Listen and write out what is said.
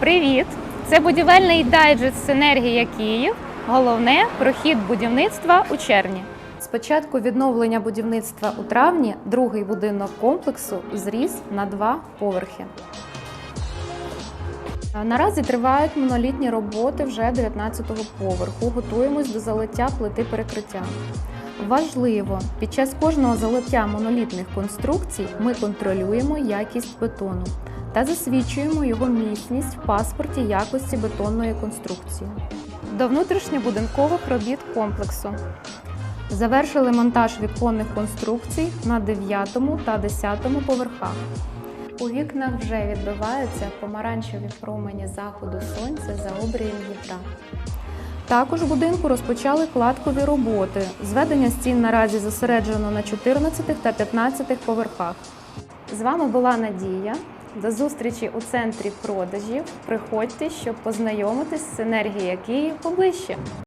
Привіт! Це будівельний дайджест Синергія Київ. Головне прохід будівництва у червні. З початку відновлення будівництва у травні другий будинок комплексу зріс на два поверхи. Наразі тривають монолітні роботи вже 19-го поверху. Готуємось до залиття плити перекриття. Важливо, під час кожного залиття монолітних конструкцій ми контролюємо якість бетону та засвідчуємо його міцність в паспорті якості бетонної конструкції. До внутрішньобудинкових робіт комплексу. Завершили монтаж віконних конструкцій на 9 та 10 поверхах. У вікнах вже відбиваються помаранчеві промені заходу сонця за обрієм вітра. Також у будинку розпочали кладкові роботи. Зведення стін наразі зосереджено на 14 та 15 поверхах. З вами була Надія. До зустрічі у центрі продажів. Приходьте, щоб познайомитись з енергією Київ поближче.